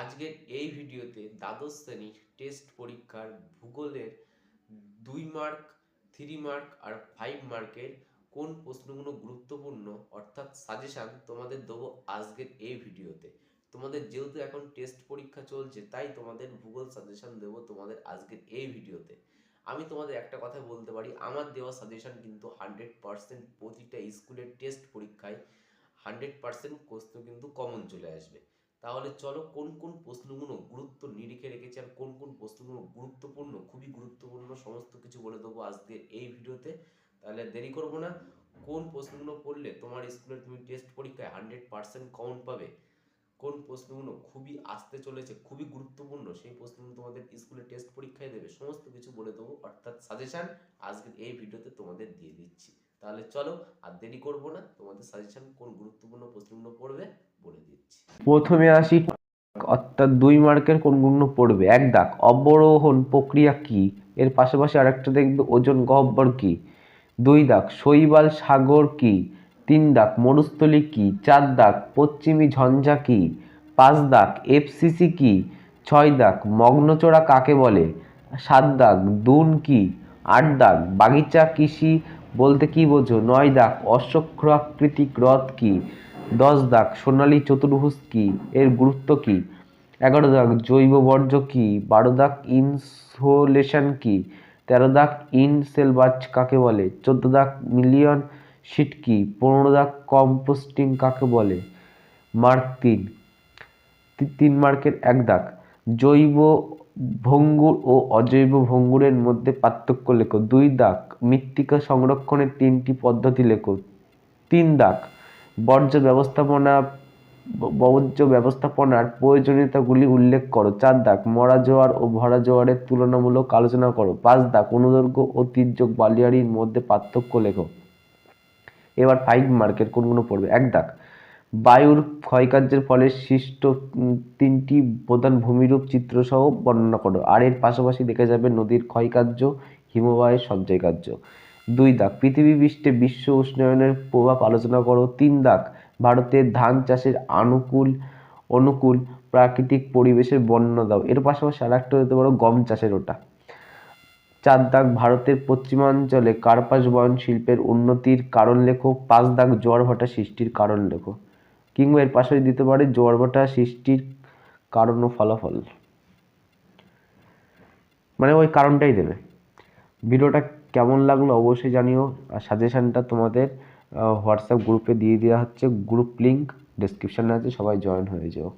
আজকের এই ভিডিওতে দ্বাদশ শ্রেণির টেস্ট পরীক্ষার ভূগোলের দুই মার্ক থ্রি মার্ক আর ফাইভ মার্কের কোন প্রশ্নগুলো গুরুত্বপূর্ণ অর্থাৎ সাজেশান তোমাদের দেবো আজকের এই ভিডিওতে। তোমাদের যেহেতু এখন টেস্ট পরীক্ষা চলছে, তাই তোমাদের ভূগোল সাজেশান দেবো তোমাদের আজকের এই ভিডিওতে। আমি তোমাদের একটা কথা বলতে পারি, আমার দেওয়া সাজেশান কিন্তু হান্ড্রেড পার্সেন্ট প্রতিটা স্কুলের টেস্ট পরীক্ষায় হান্ড্রেড পার্সেন্ট প্রশ্ন কিন্তু কমন চলে আসবে। তাহলে চলো কোন কোন প্রশ্নগুলো গুরুত্ব নিরিখে রেখেছে আর কোন কোন প্রশ্নগুলো গুরুত্বপূর্ণ, খুবই গুরুত্বপূর্ণ, সমস্ত কিছু বলে দেবো আজকে এই ভিডিওতে। তাহলে দেরি করব না। কোন প্রশ্নগুলো পড়লে তোমার স্কুলে তুমি টেস্ট পরীক্ষায় হান্ড্রেড পার্সেন্ট কাউন্ট পাবে? কোন প্রশ্নগুলো খুবই আসতে চলেছে, খুবই গুরুত্বপূর্ণ, সেই প্রশ্নগুলো তোমাদের স্কুলে টেস্ট পরীক্ষায় দেবে, সমস্ত কিছু বলে দেবো। অর্থাৎ সাজেশান আজকের এই ভিডিওতে তোমাদের দিয়ে দিচ্ছি। তাহলে চলো আর দেরি করব না, তোমাদের সাজেশান কোন গুরুত্বপূর্ণ প্রশ্নগুলো পড়বে প্রথমে আসি অর্থাৎ দুই মার্কের কোনগুলো পড়বে? এক দাগ। অবরোহণ প্রক্রিয়া কি? এর পাশাপাশি আরেকটা দেখবে, ওজন গহ্বর কি? দুই দাগ। শৈবাল সাগর কি? তিন দাগ। মরুস্থলী কি? চার দাগ। পশ্চিমী ঝঞ্ঝা কি? পাঁচ দাগ। এফসিসি কি? ছয় দাগ। মগ্নচোরা কাকে বলে? সাত দাগ। দুন কি? আট দাগ। বাগিচা কৃষি বলতে কি বোঝো? নয় দাগ। অশ্বক্রাকৃতিক হ্রদ কি? দশ দাগ। সোনালী চতুর্ভুজ কি? এর গুরুত্ব কি? এগারো দাগ। জৈব বর্জ্য কি? বারো দাগ ইনসোলেশন কি? তেরো দাগ ইনসেলবাজ কাকে বলে? চোদ্দ দাগ মিলিয়ন শিট কি? পনেরো দাগ কম্পোস্টিং কাকে বলে? মার্ক তিন। তিন মার্কের এক দাগ। জৈব ভঙ্গুর ও অজৈব ভঙ্গুরের মধ্যে পার্থক্য লেখো। দুই দাগ। মৃত্তিকা সংরক্ষণের তিনটি পদ্ধতি লেখো। তিন দাগ। বর্জ্য ব্যবস্থাপনা, বর্জ্য ব্যবস্থাপনার প্রয়োজনীয়তাগুলি উল্লেখ করো। চার দাগ, মরা জোয়ার ও ভরা জোয়ারের তুলনামূলক আলোচনা করো। পাঁচ দাগ অনুদৈর্ঘ্য ও তির্যক বালিয়াড়ির মধ্যে পার্থক্য লেখো। এবার ফাইভ মার্কের কোনগুলো পড়বে? এক দাগ, বায়ুর ক্ষয়কার্যের ফলে সৃষ্ট তিনটি প্রধান ভূমিরূপ চিত্রসহ বর্ণনা করো। আর এর পাশাপাশি দেখা যাবে নদীর ক্ষয়কার্য, হিমবাহের সঞ্চয় কার্য দুই দাগ। পৃথিবী পৃষ্ঠে বিশ্ব উষ্ণায়নের প্রভাব আলোচনা করো। তিন দাগ। ভারতের ধান চাষের আনুকূল, অনুকূল প্রাকৃতিক পরিবেশের বর্ণনা দাও। এর পাশাপাশি আর একটা হতে পারো, গম চাষের ওটা। চার দাগ ভারতের পশ্চিমাঞ্চলে কার্পাস বয়ন শিল্পের উন্নতির কারণ লেখো। পাঁচ দাগ জোয়ার ভাটা সৃষ্টির কারণ লেখো। কিংবা এর পাশে দিতে পারে জোয়ার ভাটা সৃষ্টির কারণ ও ফলাফল। মানে ওই কারণটাই দেবে। ভিডিওটা কেমন লাগল অবশ্যই জানিও। আর সাজেশানটা তোমাদের হোয়াটসঅ্যাপ গ্রুপে দিয়ে দেওয়া হচ্ছে। গ্রুপ লিঙ্ক ডিসক্রিপশানে আছে, সবাই জয়েন হয়ে যেও।